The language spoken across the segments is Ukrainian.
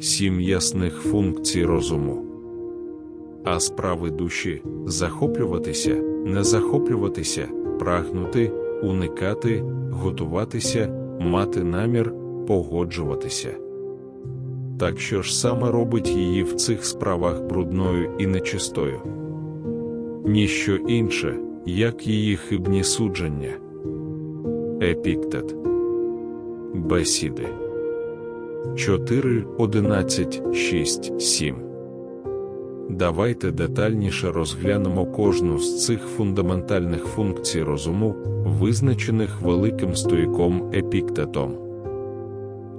сім ясних функцій розуму. А справи душі захоплюватися, не захоплюватися, прагнути, уникати, готуватися, мати намір, погоджуватися. Так що ж саме робить її в цих справах брудною і нечистою? Ніщо інше, як її хибні судження. Епіктет. Бесіди 4, 11, 6, 7. Давайте детальніше розглянемо кожну з цих фундаментальних функцій розуму, визначених великим стоїком епіктетом.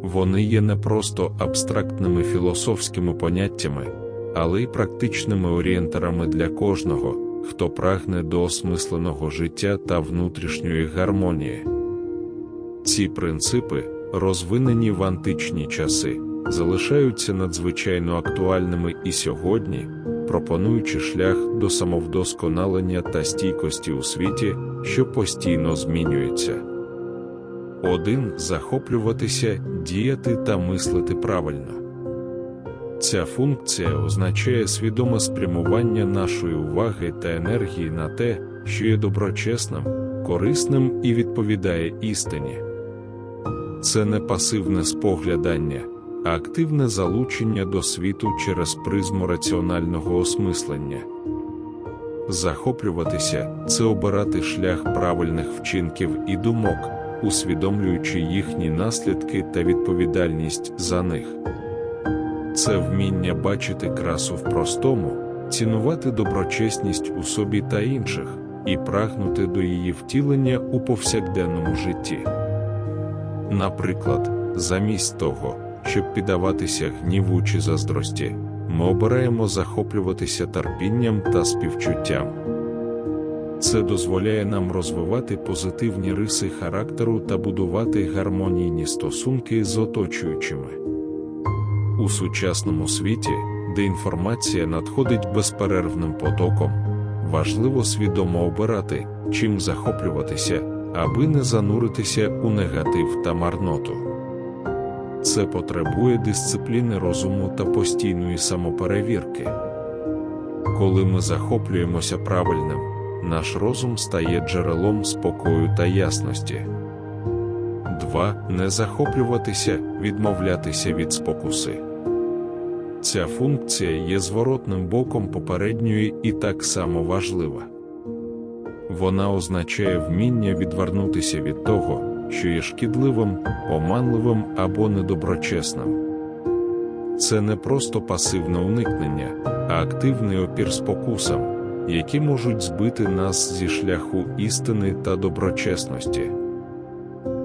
Вони є не просто абстрактними філософськими поняттями, але й практичними орієнтарами для кожного, хто прагне до осмисленого життя та внутрішньої гармонії. Ці принципи, розвинені в античні часи, залишаються надзвичайно актуальними і сьогодні, пропонуючи шлях до самовдосконалення та стійкості у світі, що постійно змінюється. 1. Захоплюватися, діяти та мислити правильно. Ця функція означає свідоме спрямування нашої уваги та енергії на те, що є доброчесним, корисним і відповідає істині. Це не пасивне споглядання, а активне залучення до світу через призму раціонального осмислення. Захоплюватися це обирати шлях правильних вчинків і думок, усвідомлюючи їхні наслідки та відповідальність за них. Це вміння бачити красу в простому, цінувати доброчесність у собі та інших, і прагнути до її втілення у повсякденному житті. Наприклад, замість того, щоб піддаватися гніву чи заздрості, ми обираємо захоплюватися терпінням та співчуттям. Це дозволяє нам розвивати позитивні риси характеру та будувати гармонійні стосунки з оточуючими. У сучасному світі, де інформація надходить безперервним потоком, важливо свідомо обирати, чим захоплюватися, аби не зануритися у негатив та марноту. Це потребує дисципліни розуму та постійної самоперевірки. Коли ми захоплюємося правильним, наш розум стає джерелом спокою та ясності. 2. Не захоплюватися, відмовлятися від спокуси. Ця функція є зворотним боком попередньої і так само важлива. Вона означає вміння відвернутися від того, що є шкідливим, оманливим або недоброчесним. Це не просто пасивне уникнення, а активний опір спокусам, які можуть збити нас зі шляху істини та доброчесності.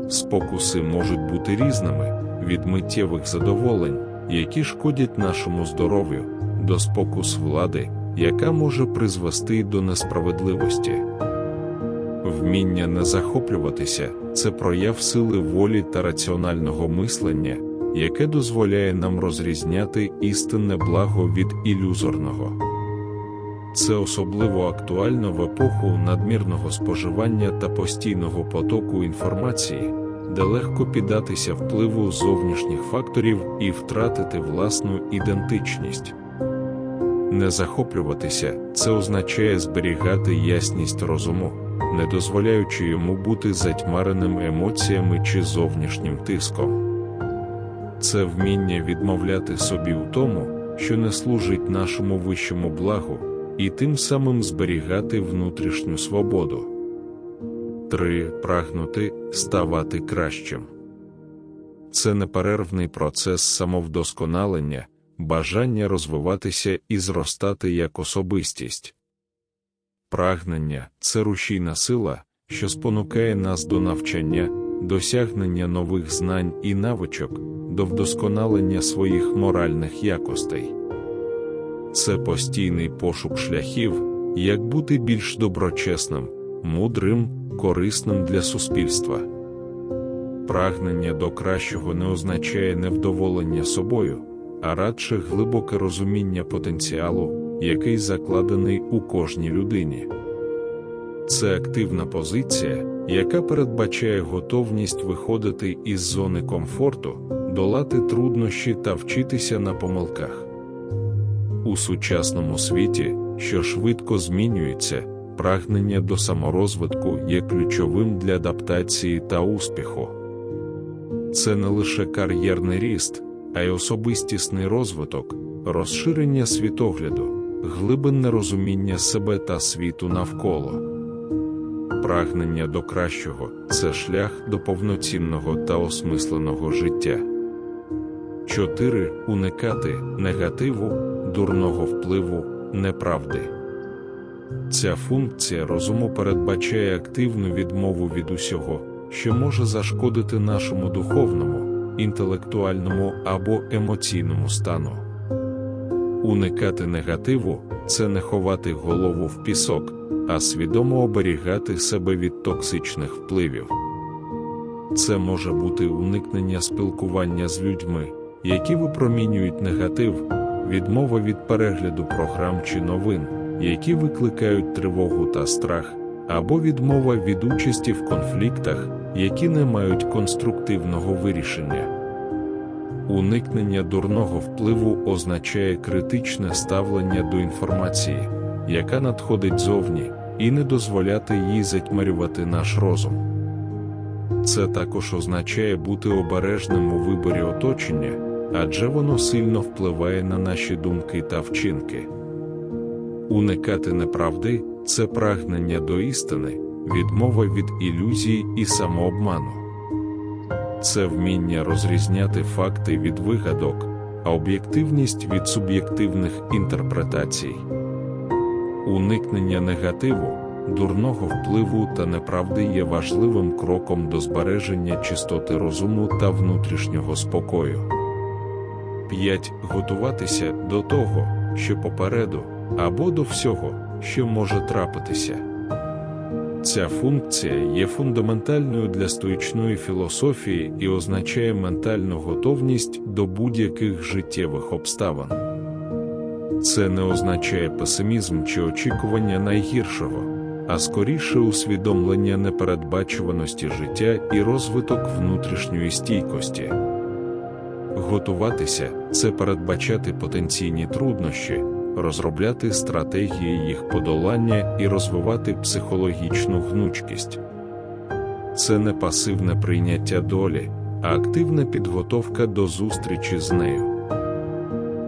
Спокуси можуть бути різними від миттєвих задоволень, які шкодять нашому здоров'ю, до спокус влади, яка може призвести до несправедливості. Вміння не захоплюватися це прояв сили волі та раціонального мислення, яке дозволяє нам розрізняти істинне благо від ілюзорного. Це особливо актуально в епоху надмірного споживання та постійного потоку інформації, де легко піддатися впливу зовнішніх факторів і втратити власну ідентичність. Не захоплюватися це означає зберігати ясність розуму, не дозволяючи йому бути затьмареним емоціями чи зовнішнім тиском. Це вміння відмовляти собі у тому, що не служить нашому вищому благу, і тим самим зберігати внутрішню свободу. 3. Прагнути ставати кращим. Це неперервний процес самовдосконалення, бажання розвиватися і зростати як особистість. Прагнення це рушійна сила, що спонукає нас до навчання, досягнення нових знань і навичок, до вдосконалення своїх моральних якостей. Це постійний пошук шляхів, як бути більш доброчесним, мудрим, корисним для суспільства. Прагнення до кращого не означає невдоволення собою, а радше глибоке розуміння потенціалу, який закладений у кожній людині. Це активна позиція, яка передбачає готовність виходити із зони комфорту, долати труднощі та вчитися на помилках. У сучасному світі, що швидко змінюється, прагнення до саморозвитку є ключовим для адаптації та успіху. Це не лише кар'єрний ріст, а й особистісний розвиток, розширення світогляду, глибинне розуміння себе та світу навколо. Прагнення до кращого це шлях до повноцінного та осмисленого життя. 4. Уникати негативу, дурного впливу, неправди. Ця функція розуму передбачає активну відмову від усього, що може зашкодити нашому духовному, інтелектуальному або емоційному стану. Уникати негативу це не ховати голову в пісок, а свідомо оберігати себе від токсичних впливів. Це може бути уникнення спілкування з людьми, які випромінюють негатив, відмова від перегляду програм чи новин, які викликають тривогу та страх, або відмова від участі в конфліктах, які не мають конструктивного вирішення. Уникнення дурного впливу означає критичне ставлення до інформації, яка надходить зовні, і не дозволяти їй затьмарювати наш розум. Це також означає бути обережним у виборі оточення, адже воно сильно впливає на наші думки та вчинки. Уникати неправди це прагнення до істини, відмова від ілюзій і самообману. Це вміння розрізняти факти від вигадок, а об'єктивність від суб'єктивних інтерпретацій. Уникнення негативу, дурного впливу та неправди є важливим кроком до збереження чистоти розуму та внутрішнього спокою. 5. Готуватися до того, що попереду, або до всього, що може трапитися. Ця функція є фундаментальною для стоїчної філософії і означає ментальну готовність до будь-яких життєвих обставин. Це не означає песимізм чи очікування найгіршого, а скоріше усвідомлення непередбачуваності життя і розвиток внутрішньої стійкості. Готуватися це передбачати потенційні труднощі, розробляти стратегії їх подолання і розвивати психологічну гнучкість. Це не пасивне прийняття долі, а активна підготовка до зустрічі з нею.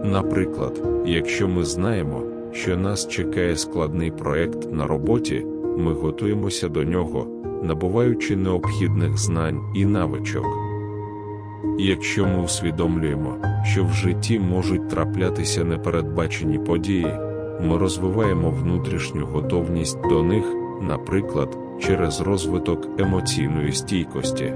Наприклад, якщо ми знаємо, що нас чекає складний проект на роботі, ми готуємося до нього, набуваючи необхідних знань і навичок. Якщо ми усвідомлюємо, що в житті можуть траплятися непередбачені події, ми розвиваємо внутрішню готовність до них, наприклад, через розвиток емоційної стійкості.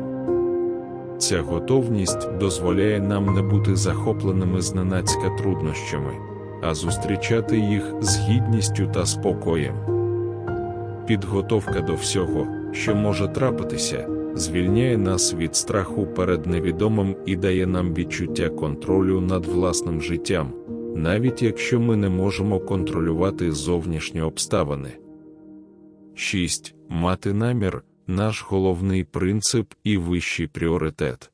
Ця готовність дозволяє нам не бути захопленими зненацька труднощами, а зустрічати їх з гідністю та спокоєм. Підготовка до всього, що може трапитися, звільняє нас від страху перед невідомим і дає нам відчуття контролю над власним життям, навіть якщо ми не можемо контролювати зовнішні обставини. 6. Мати намір наш головний принцип і вищий пріоритет.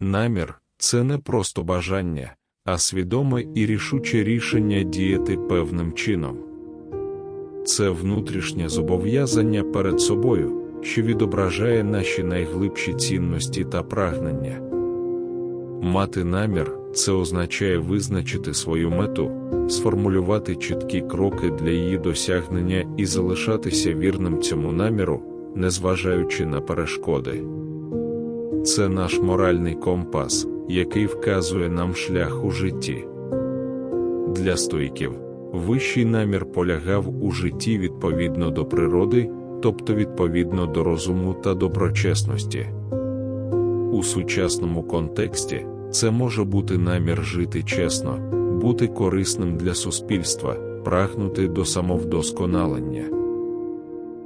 Намір це не просто бажання, а свідоме і рішуче рішення діяти певним чином. Це внутрішнє зобов'язання перед собою, що відображає наші найглибші цінності та прагнення. Мати намір це означає визначити свою мету, сформулювати чіткі кроки для її досягнення і залишатися вірним цьому наміру, незважаючи на перешкоди. Це наш моральний компас, який вказує нам шлях у житті. Для стоїків вищий намір полягав у житті відповідно до природи, тобто відповідно до розуму та доброчесності. У сучасному контексті це може бути намір жити чесно, бути корисним для суспільства, прагнути до самовдосконалення.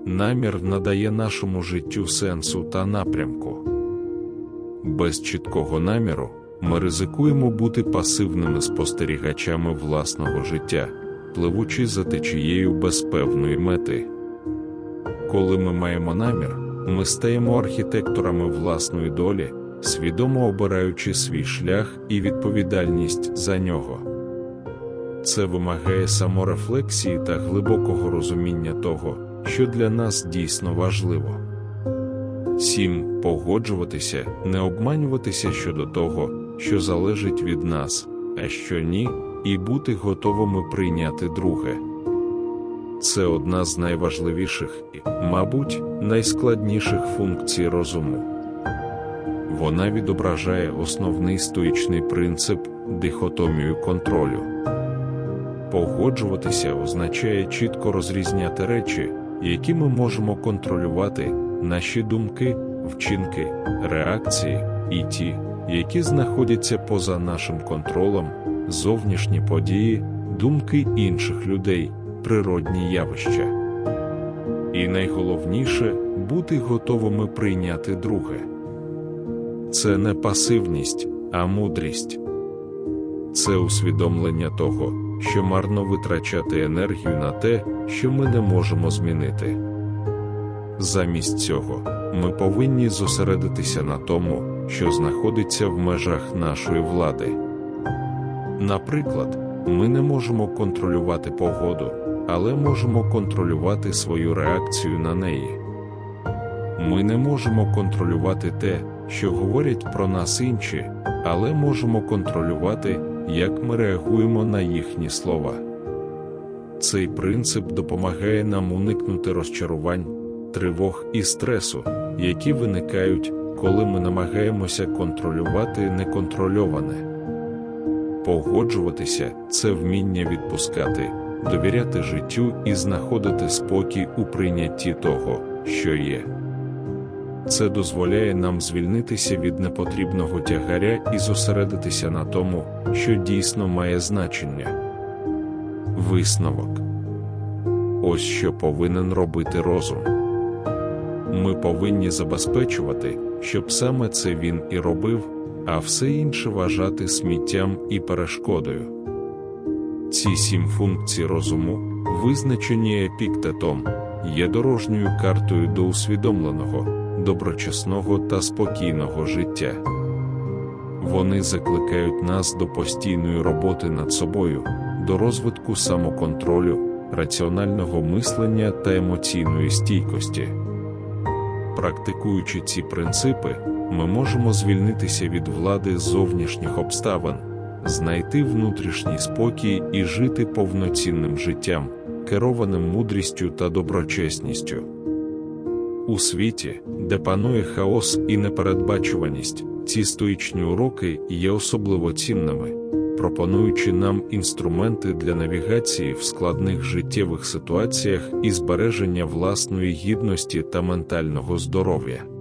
Намір надає нашому життю сенсу та напрямку. Без чіткого наміру ми ризикуємо бути пасивними спостерігачами власного життя, пливучи за течією без певної мети. Коли ми маємо намір, ми стаємо архітекторами власної долі, свідомо обираючи свій шлях і відповідальність за нього. Це вимагає саморефлексії та глибокого розуміння того, що для нас дійсно важливо. 7. Погоджуватися, не обманюватися щодо того, що залежить від нас, а що ні, і бути готовими прийняти друге. Це одна з найважливіших і, мабуть, найскладніших функцій розуму. Вона відображає основний стоїчний принцип дихотомію контролю. Погоджуватися означає чітко розрізняти речі, які ми можемо контролювати, наші думки, вчинки, реакції, і ті, які знаходяться поза нашим контролем, зовнішні події, думки інших людей, природні явища. І найголовніше бути готовими прийняти друге. Це не пасивність, а мудрість. Це усвідомлення того, що марно витрачати енергію на те, що ми не можемо змінити. Замість цього, ми повинні зосередитися на тому, що знаходиться в межах нашої влади. Наприклад, ми не можемо контролювати погоду, але можемо контролювати свою реакцію на неї. Ми не можемо контролювати те, що говорять про нас інші, але можемо контролювати, як ми реагуємо на їхні слова. Цей принцип допомагає нам уникнути розчарувань, тривог і стресу, які виникають, коли ми намагаємося контролювати неконтрольоване. Погоджуватися це вміння відпускати, довіряти життю і знаходити спокій у прийнятті того, що є. Це дозволяє нам звільнитися від непотрібного тягаря і зосередитися на тому, що дійсно має значення. Висновок ось що повинен робити розум. Ми повинні забезпечувати, щоб саме це він і робив, а все інше вважати сміттям і перешкодою. Ці сім функцій розуму, визначені епіктетом, є дорожньою картою до усвідомленого, доброчесного та спокійного життя. Вони закликають нас до постійної роботи над собою, до розвитку самоконтролю, раціонального мислення та емоційної стійкості. Практикуючи ці принципи, ми можемо звільнитися від влади зовнішніх обставин, знайти внутрішній спокій і жити повноцінним життям, керованим мудрістю та доброчесністю. У світі, де панує хаос і непередбачуваність, ці стоїчні уроки є особливо цінними, пропонуючи нам інструменти для навігації в складних життєвих ситуаціях і збереження власної гідності та ментального здоров'я.